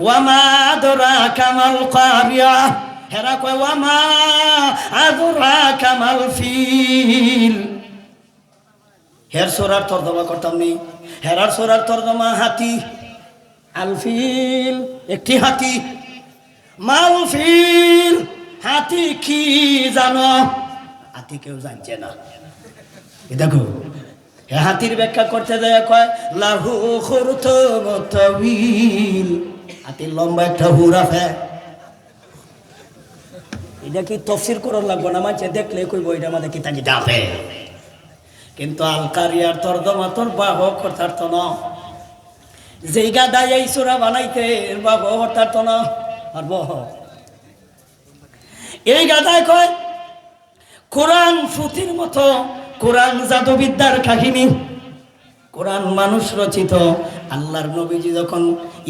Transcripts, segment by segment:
ওয়ামা দরা কামাল কারিয়া? হেরা কয়, ওয়ামা আদরা কামাল ফিল। হের সোরার তর্জমা করতাম নি হেরার সোরার তর্জমা হাতি। আলফিল একটি হাতি। মালফিল হাতি কি জানো? হাতি কেউ জানছে না। দেখো হাতির ব্যাখ্যা করতে যায় কয়, লাহু খুরত মতবিল হাতির লম্বা একটা হুরা ফে এটা কি তফসির করার লাগবে না? মাঝে দেখলে কইব, এটা আমাদের কিতা কিতা আছে। কিন্তু আলকারিয়ার তর্জমা তোর বাহক কথার তো না। যেই গাদাই এই সুরা বানাইতে অর্থাৎ তো না। আর বহ এই গাদায় কয়, কোরআন ফুতির মতো, কোরআন জাদুবিদ্যার কাহিনী। কোরআন মানুষ রচিত, আল্লাহর নবীজি যখন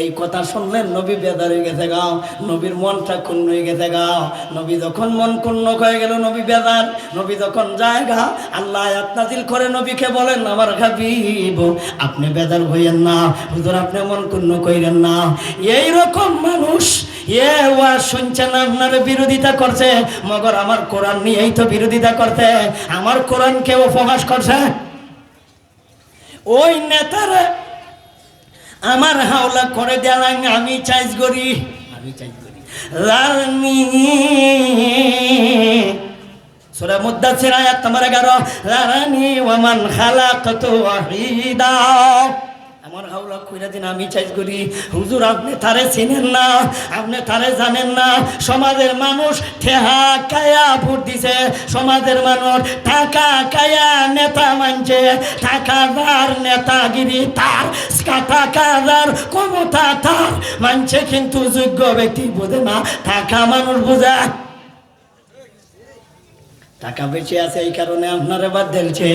এই কথা শুনলেন, নবী বেদার হয়ে গেছে গাও নবীর মনটা ক্ষুণ্ণ হয়ে গেছে গাও নবী যখন মন ক্ষুণ্ণ হয়ে গেল, নবী বেদার, নবী যখন যায় গা, আল্লাহ আয়াত নাজিল করে নবীকে বলেন, আমার হাবিব, আপনি বেদার হইয়েন না, হুজুর আপনি মন ক্ষুণ্ণ কইরেন না। এই রকম মানুষ, এ ওয়া না, আপনার বিরোধিতা করছে, মগর আমার কোরআন নিয়েই তো বিরোধিতা করতে আমার কোরআনকে উপহাস করছে। ওই নেতারা আমার হাওলা করে দেওয়া আমি চাইজ করি। আমি চাইজ করি। রানী সুরা মুদ্দাসির আয়াত তোমার এগারো রানী খালা কত ওয়াহিদা। আমার হাওলা কইরা দিন, আমি চাইজ করি, হুজুর, আপনি তারে চিনেন না, আপনি তারে জানেন না, সমাজের মানুষ ঠেহা কায়া ভোট দিছে, সমাজের মানুষ টাকা কায়া নেতা মানছে টাকাদার নেতাগিরি তার টাকাদার ক্ষমতা তার, মানছে কিন্তু যোগ্য ব্যক্তি বোঝে না টাকা মানুষ বোঝে টাকা বেঁচে আছে এই কারণে আপনারে বাদ দিলছে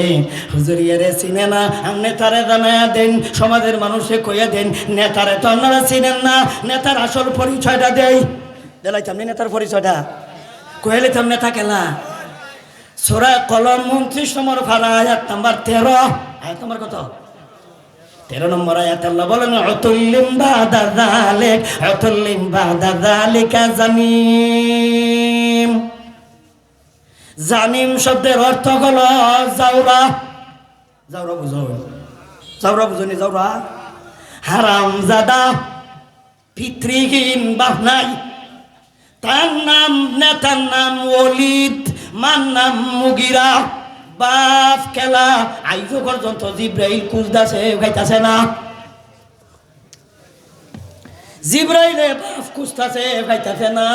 হুজুরিয়ারে চিনে না আপনি তারে জানায়া দেন, সমাজের মানুষে কইয়া দেন, নেতারে তো আপনারা চিনেন না, নেতার আসল পরিচয়টা দেই। দেলাইতাম নেতার পরিচয়টা? কইলে তো নেতা কেলা? সোরা, কলম উনত্রিশ নম্বর ভাড়া আয়াত নাম্বার তেরো। আয়াত নম্বর কত? তেরো নম্বর আয়াত আল্লাহ বলেন অতুল্লিম বাদা যালিক অতুল্লিম বাদা যালিকা জামিম জানিম শব্দের অর্থ হলো জাউরা জাউরা বুঝো। জাউরা বুঝনি জাউরা হারাম জাদা পিতৃহীন বাহনাই তার নাম নেতার নাম ওলিদ, মার নাম মুগিরা। বাপ খেলা, আইজ পর্যন্ত জিব্রাইল কুজদাছে গাইতাছে না। জিব্রাইলে বাপ কুজতাছে গাইতাছে না।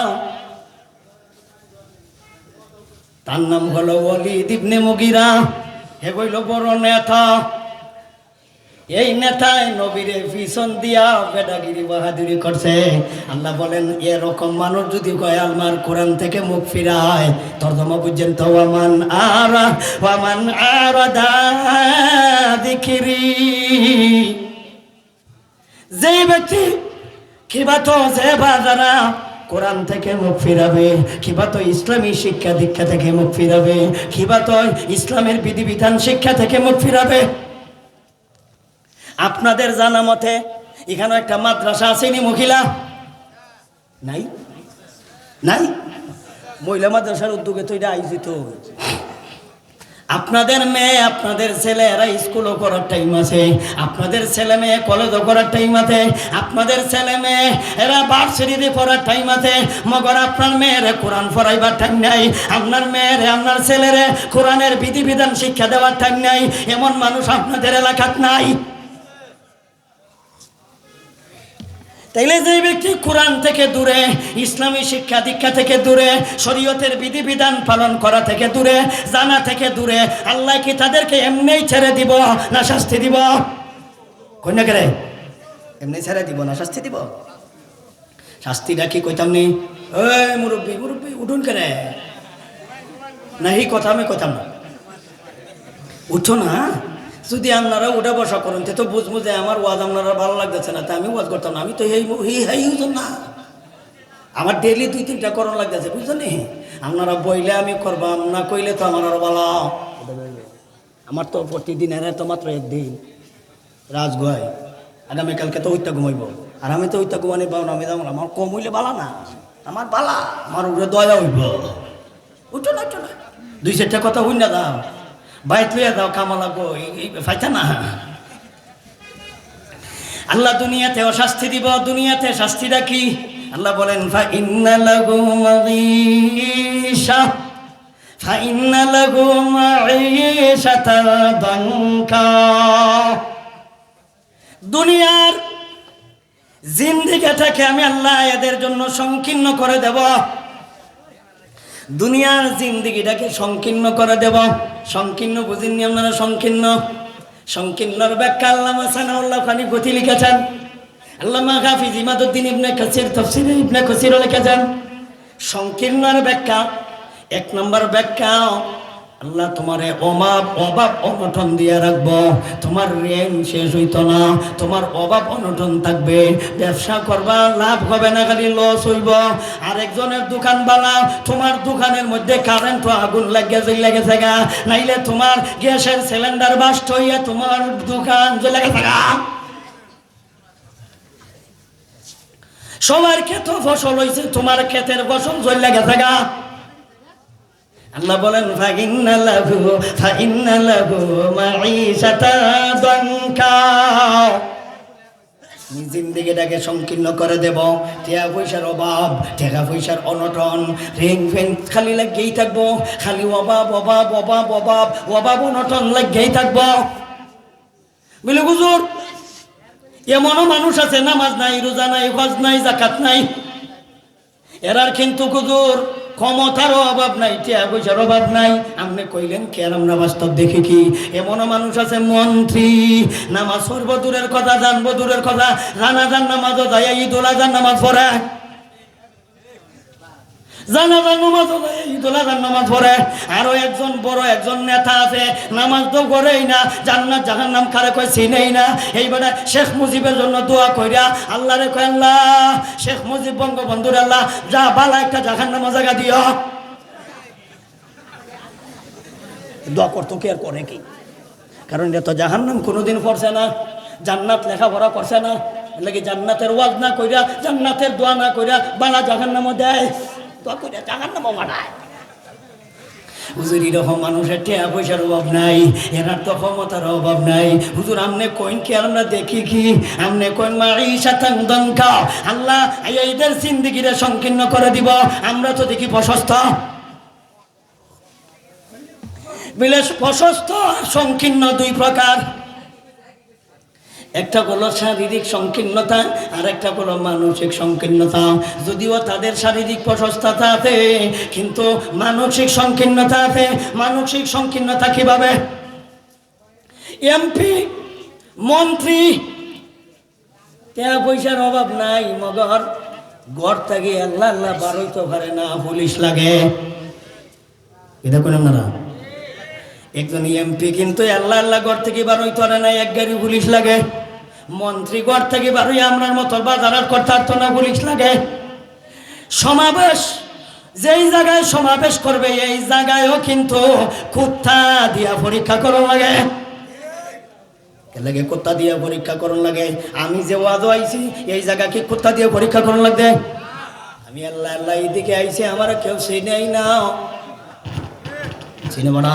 তার নাম হলো ওলিদ ইবনে মুগিরা। হে কইল, বড় নেতা। এই নেতায় নবীরে পিছন দিয়া বেদাগিরি বাহাদুরি করছে। আল্লাহ বলেন, এরকম মানুষ যদি কয়, আলমার কোরআন থেকে মুখ ফিরায়, তর্জমা বুঝছেন তো ওয়ামান আর ওয়ামান আর দিখিরি যেই ব্যক্তি কিবা তো যে বাজারা কোরআন থেকে মুখ ফিরাবে, কিবা তো ইসলামী শিক্ষা দীক্ষা থেকে মুখ ফিরাবে, কিবা তো ইসলামের বিধিবিধান শিক্ষা থেকে মুখ ফিরাবে। আপনাদের জানা মতে, এখানে একটা মাদ্রাসা আসেনি মহিলা? নাই? নাই? মহিলা মাদ্রাসার উদ্যোগে তো এটা আয়োজিত আপনাদের মেয়ে, আপনাদের ছেলে এরা স্কুলও করার টাইম আছে। আপনাদের ছেলে মেয়ে কলেজও করার টাইম আছে। আপনাদের ছেলে মেয়ে এরা ভার্সিটিতে পড়ার টাইম আছে। মগর আপনার মেয়ের কোরআন পড়াইবার টাইম নাই। আপনার মেয়ের, আপনার ছেলেরে কোরআনের বিধিবিধান শিক্ষা দেওয়ার টাইম নাই। এমন মানুষ আপনাদের এলাকাত নাই। তাইলে যে ব্যক্তি কোরআন থেকে দূরে, ইসলামী শিক্ষা দীক্ষা থেকে দূরে, শরীয়তের বিধিবিধান পালন করা থেকে দূরে, জানা থেকে দূরে, আল্লাহ কি তাদেরকে এমনিই ছেড়ে দিব না শাস্তি দিব? কন্যা করে? এমনি ছেড়ে দিব না শাস্তি দিব? শাস্তিটা কি কইতাম নি? ওই মুরব্বী মুরব্বী, উঠুন করে? না, এই কথা আমি কইতাম না। উঠো না। যদি আপনারা উঠে বসা করেন, তো বুঝব যে আমার ওয়াজ আপনারা ভালো লাগতেছে না, তা আমি ওয়াজ করতাম না। আমি তো এই এই এই না। আমার ডেলি দুই, তিনটা করণ লাগতেছে, বুঝছেন নি? আপনারা বইলে আমি করবাম, না কইলে তো আমার আরও ভালো আমার তো প্রতিদিনের তো মাত্র একদিন। রাজগোয়াই আগামীকালকে তো ওইটা ঘুমাইব। আর আমি তো ওইটা ঘুমানি পাও না, আমি যাব আমার কম হইলে বালা না। আমার বালা। আমার উপরে দয়া হইব। উঠো না উঠো না। দুই চারটা কথা হই না দাও। বাইত লইয়া দাও কামা লাগবো ফাইতা না। আল্লাহ দুনিয়াতে শাস্তি দিব, দুনিয়াতে শাস্তিটা কি আল্লাহ বলেন ফা ইন্না লাহু মাঈশা ফা ইন্না লাহু মাঈশাতা দানকা দুনিয়ার আমি আল্লাহ এদের জন্য সংকীর্ণ করে দেব। দুনিয়ার জিন্দিগিটাকে সংকীর্ণ করে দেব। সংকীর্ণ বুঝিনি আপনারা সংকীর্ণ? সংকীর্ণর ব্যাখ্যা আল্লাহ সানাউল্লাহ খানি গতি লিখেছেন। আল্লামা হাফিজ ইমাদুদ্দিন ইবনে কাসির তফসির ইবনে কাসিরও লিখেছেন। সংকীর্ণর ব্যাখ্যা, এক নম্বর ব্যাখ্যা আল্লাহ অভাব অনটন দিয়ে রাখব। তোমার ঋণ শেষ হইতো না। তোমার অভাব অনটন থাকবে। ব্যবসা করবা, লাভ হবে না, খালি লস হইব। দোকান তোমার দোকানের মধ্যে কারেন্ট আগুন নাইলে তোমার গ্যাসের সিলিন্ডার বাস্ট হইয়া তোমার দোকান জ্বলে গেছে সবার ক্ষেত ফসল হয়েছে তোমার ক্ষেতের ফসল জ্বলে গেছে গা। আল্লাহ বলেন, ফাইন্না লাহু ফাইন্না লাহু মাঈশাতা আমি জিন্দিগিটাকে সংকীর্ণ করে দেব। টাকা পয়সার অভাব, টাকা পয়সার অনটন রেং ফেং খালি লাগিয়েই থাকব। খালি অভাব অভাব অভাব অভাব অভাব, অনটন লাগিয়েই থাকব। বুঝলি হুজুর, এমনও মানুষ আছে, নামাজ নাই, রোজা নাই, হজ নাই জাকাত নাই। এরার কিন্তু হুজুর ক্ষমতারও অভাব নাই, টিয়া পয়সার অভাব নাই। আপনি কইলেন, কে আর আমরা বাস্তব দেখি কি? এমন মানুষ আছে, মন্ত্রী। নামাজ সর্বদূরের দূরের কথা, জানব, দূরের কথা। জানাজান নামাজও যায় ঈদুল যান নামাজ পড়ে। জানাজার নামাজ ঈদুল আজান নামাজ পড়ে। আরও একজন বড় একজন নেতা আছে, নামাজ তো করেই না, জান্নাত জাহান নাম কারে কয় চিনেই না। এইবারে শেখ মুজিবের জন্য দোয়া কইরা আল্লাহ রে কয়, আল্লাহ, শেখ মুজিব, বঙ্গবন্ধুর আল্লাহ, যা বালা একটা জাহান নামা জায়গা দিও। দোয়া করতো কি আর করে কি? কারণ এটা তো জাহান নাম কোনোদিন পড়ছে না, জান্নাত লেখাপড়া করছে না লাগে জান্নাতের ওয়াজ না কইরা, জান্নাতের দোয়া না কইরা বালা জাহান নামও দেয়। হুজুর, এরকম মানুষের টেয়া পয়সার অভাব নাই তো ক্ষমতার অভাব নাই। হুজুর, আমনে কইন কি, আমরা দেখি কি? আমনে কইন, মারি সাতাং দঙ্কা আল্লাহ এইদের জিন্দিগিরে সংকীর্ণ করে দিব, আমরা তো দেখি প্রশস্ত। বিলে প্রশস্ত সংকীর্ণ দুই প্রকার। একটা হলো শারীরিক সংকীর্ণতা, আর একটা হলো মানসিক সংকীর্ণতা। যদিও তাদের শারীরিক প্রশস্ততা আছে, কিন্তু মানসিক সংকীর্ণতা আছে। মানসিক সংকীর্ণতা কীভাবে? এমপি, মন্ত্রী। টাকা পয়সার অভাব নাই, মগর। ঘর থেকে আল্লাহ আল্লাহ বারোই তো পারে না, পুলিশ লাগে। এটা কোন আপনারা। একজন এমপি কিন্তু আল্লাহ আল্লাহ ঘর থেকে বারোই তো না, এক গাড়ি পুলিশ লাগে। মন্ত্রী ঘর থেকে বারোই আমরার মতো বাজার করতে পারতো না পুলিশ লাগে। সমাবেশ, যেই জায়গায় সমাবেশ করবে, এই জায়গায়ও কিন্তু কুত্তা দিয়া পরীক্ষা করো লাগে। লাগে কুত্তা দিয়ে পরীক্ষা করন লাগে? আমি যে ওয়াদও আইছি, এই জায়গা কি কুত্তা দিয়ে পরীক্ষা করন লাগবে? আমি আল্লাহ আল্লাহ এইদিকে আইছি, আমার কেউ চিনেই না। চিনেব না?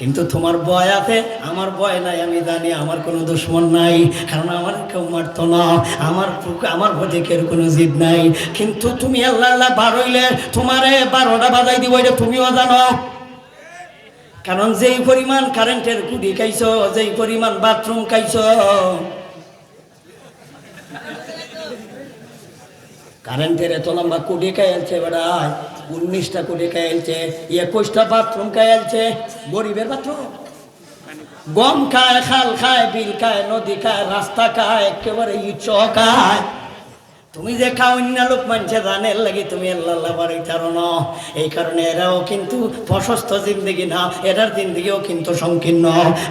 কিন্তু তোমার ভয় আছে? আমার ভয় নাই, আমি জানি আমার কোনো দুশ্মন নাই, কারণ আমার কেউ মারতো না। আমার আমার প্রতি কেউ কোনো জিদ নাই। কিন্তু তুমি আল্লাহ আল্লাহ বারইলে তোমারে বারোটা বাজাই দিব, এটা তুমিও জানো। কারণ যেই পরিমাণ কারেন্টের কুড়ি খাইছ, যেই পরিমাণ বাথরুম খাইছ কারেন্টের এত লম্বা কুড়ি খাইলছে বেড়া উনিশটা কুড়ি খাইলছে একুশটা বাথরুম খাইলছে গরিবের বাথরুম গম খায়, খাল খায়, বিল খায়, নদী খায়, রাস্তা খায়, একেবারে ইচ খায়। তুমি যে খাও, অন্য লোক মানছে, জানের লাগি তুমি আল্লাহ বাড়ি চারো না। এই কারণে এরাও কিন্তু প্রশস্ত জিন্দগি না, এরার জিন্দগিও কিন্তু সংকীর্ণ।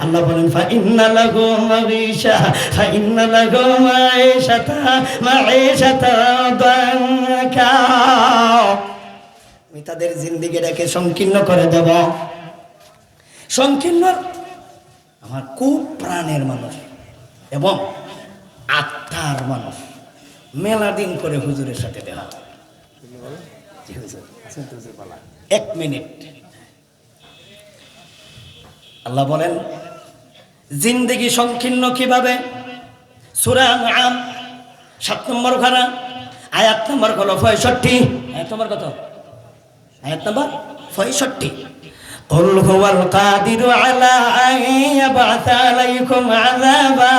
আল্লাহ বলেন ফা ইন্না লাগু মাবিশা ফা ইন্না লাগু মাইশাতা মাইশাতা দাঙ্কা আমি তাদের জিন্দগিটাকে সংকীর্ণ করে দেব। সংকীর্ণ আমার খুব প্রাণের মানুষ এবং আত্মার মানুষ। মেলা দিন করে হুজুরের সাথে বালা? এক মিনিট। আল্লাহ বলেন, জিন্দেগি সংকীর্ণ কীভাবে? সুরা আম সাত নম্বর খানা আয়াত নম্বর হলো পঁয়ষট্টি। আয়াত নম্বর কত? আয়াত নম্বর পঁয়ষট্টি قل هو القادر على أن يبعث عليكم عذابا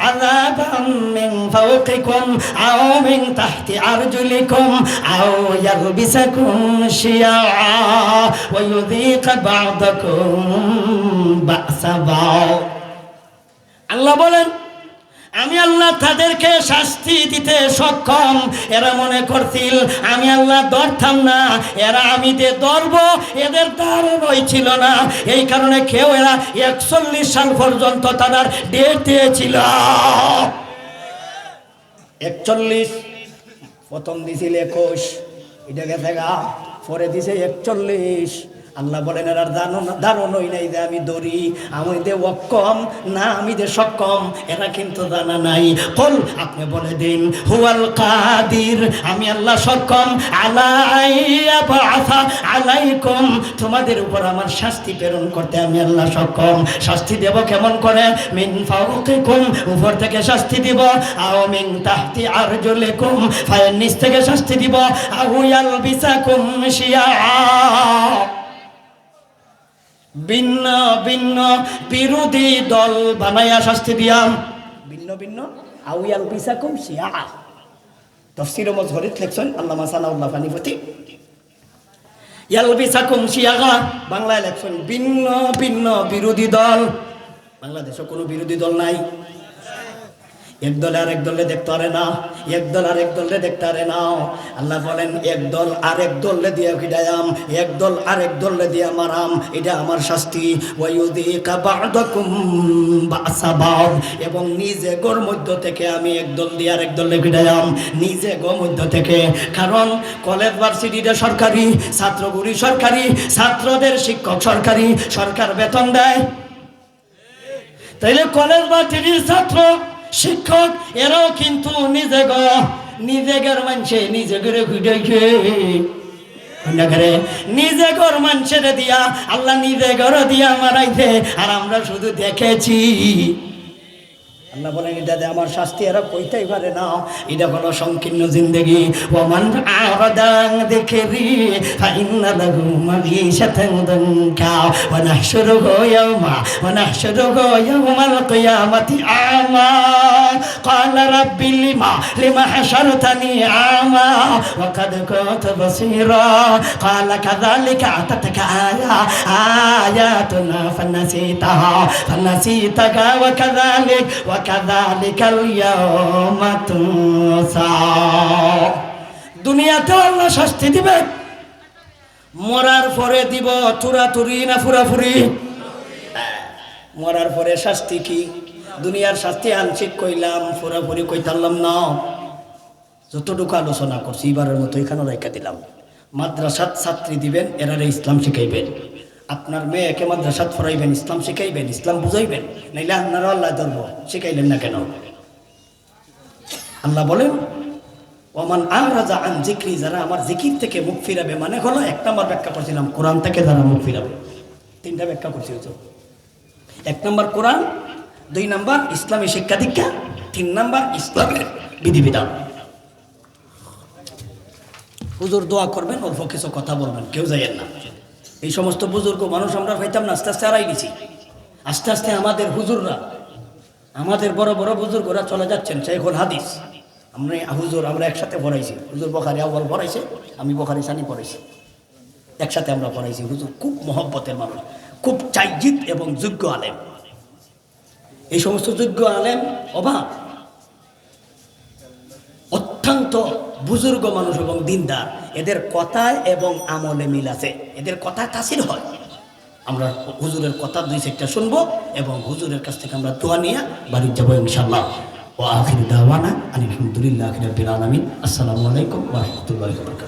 عذابا من فوقكم أو من تحت أرجلكم أو يلبسكم شيعا ويذيق بعضكم بأس بعض আল্লাহ বলেন আমি আল্লাহ তাদেরকে শাস্তি দিতে সক্ষম। এরা মনে করছিল, আমি আল্লাহ ধরতাম না। এরা আমি যে ধরব, এদের ধারণই ছিল না। এই কারণে কেউ এরা একচল্লিশ সাল পর্যন্ত তাদের ডেট দিয়েছিল। একচল্লিশ, প্রথম দিছিল একুশ এটা গেছে গা পরে দিছে একচল্লিশ। আল্লাহ বলেন এরা ধারণই নাই যে আমি দড়ি, আমি দে অক্ষম, না আমি দে সক্ষম, এরা কিন্তু জানা নাই। কল, আপনি বলে দিন, হুয়াল কাদির, আমি আল্লাহ সক্ষম আলাইয়া আলাইকুম, তোমাদের উপর আমার শাস্তি প্রেরণ করতে আমি আল্লাহ সক্ষম। শাস্তি দেব কেমন করে? মিন ফাউকিকুম, উপর থেকে শাস্তি দিব। আও মিন তাহতি আরজুলিকুম, ফায়ের নিচ থেকে শাস্তি দিব। আও ইয়ালবিসাকুম শিয়া। ভিন্ন ভিন্ন বিরোধী দল বানাইয়া শাস্তি দিয়াম। ভিন্ন ভিন্ন। আউয়াল কম শিয়া। তফসির মজহরিত লেখছেন আল্লামা সানাউল্লাহ ফানিফতি ইয়ালবিসাকুম শিয়াগা। বাংলায় লেখছেন ভিন্ন ভিন্ন বিরোধী দল। বাংলাদেশে কোনো বিরোধী দল নাই। এক দলে দলে দেখতে পারে না, এক দল আরেক দলে দেখতে পারে না। আল্লাহ বলেন, এক দল আরেক দলে দিয়ে ফিরায়াম এক দল আরেক দলে দিয়ে মারাম, এটা আমার শাস্তি। এবং নিজে গোর মধ্য থেকে আমি এক দল দিয়ে আরেক দলে ফিরায়াম নিজে গো মধ্য থেকে। কারণ, কলেজ ভার্সিটিটা সরকারি, ছাত্রগুলি সরকারি, ছাত্রদের শিক্ষক সরকারি, সরকার বেতন দেয়। তাইলে কলেজ টিভির ছাত্র শিক্ষক, এরাও কিন্তু নিজে গ, নিজে গের মানছে, নিজে করে করে নিজে ঘর মানুষের দিয়া, আল্লাহ নিজে ঘর দিয়া মারাইছে, আর আমরা শুধু দেখেছি। আল্লাহ বলেন, এটা আমার শাস্তি, এরা কইতেই পারে না। এটা হলো সংকীর্ণ জিন্দগি। ওমান আরাদান দেখেরি, ফাইন্না লাহু মাগিশাতান দানকা ওয়া নাহশুরুহু ইয়াওমা ওয়া নাহশুরুহু ইয়াওমাল কিয়ামাতি আমা রাব্বি লিমা লিমা হাশারতানি আমা ওয়া কাদ কুনতু বাসীরা ক্বালা কাযালিকা আতাতকা আয়া আয়াতুনা ফানাসিতাহা ফানাসিতাকা ওয়া কাযালিক ওয়া কাযালিকাল ইয়াওমা তুসা দুনিয়াতেও আল্লাহ শাস্তি দিবেন মরার পরে দিব তুরা তুরি না ফুরাফুরি? মরার পরে শাস্তি কি? দুনিয়ার শাস্তি আংশিক কইলাম, পুরাপুরি কইতারলাম না। যতটুকু আলোচনা করছি, এবারের মতো এখানে রেখা দিলাম। মাদ্রাসাত ছাত্রী দিবেন, এরারে ইসলাম শিখাইবেন। আপনার মেয়েকে মাদ্রাসাত ফরাইবেন ইসলাম শিখাইবেন, ইসলাম বুঝাইবেন। নাইলে আপনারা আল্লাহ ধর্ম, শিখাইলেন না কেন? আল্লাহ বলেন, ওমান আর রাজা আন জিক্রি যারা আমার জিকির থেকে মুখ ফিরাবে মানে হলো এক নম্বর ব্যাখ্যা করছিলাম, কোরআন থেকে যারা মুখ ফিরাবে। তিনটা ব্যাখ্যা করছি এক নম্বর কোরআন দুই নম্বর ইসলামী শিক্ষা দীক্ষা, তিন নম্বর ইসলামের বিধিবিধান। হুজুর দোয়া করবেন, অল্প কিছু কথা বলবেন, কেউ যাইয়েন না। এই সমস্ত বুজুর্গ মানুষ আমরা পাইতাম না, আস্তে আস্তে হারাই গেছি। আস্তে আস্তে আমাদের হুজুররা, আমাদের বড় বড় বুজুর্গরা চলে যাচ্ছেন, শেখুল হাদিস। আমরা হুজুর, আমরা একসাথে পড়াইছি। হুজুর বখারি আউ্বাল পড়াইছে, আমি বখারি সানি পড়াইছি। একসাথে আমরা পড়াইছি, হুজুর খুব মহব্বতের মানুষ, খুব চাইজিত এবং যোগ্য আলেম। এই সমস্ত যোগ্য আলেম অভাব। অত্যন্ত বুজুর্গ মানুষ এবং দিনদার। এদের কথায় এবং আমলে মিল আছে। এদের কথায় তাসির হয়। আমরা হুজুরের কথা দুই সেক্টর শুনব এবং হুজুরের কাছ থেকে আমরা দোয়া নিয়ে বাড়ি যাব ইনশাল্লাহ ও আখির দাওয়ানা আলহামদুলিল্লাহ আখির আলমিন। আসসালামু আলাইকুম ওয়া রাহমাতুল্লাহি ওয়া বারাকাতুহু।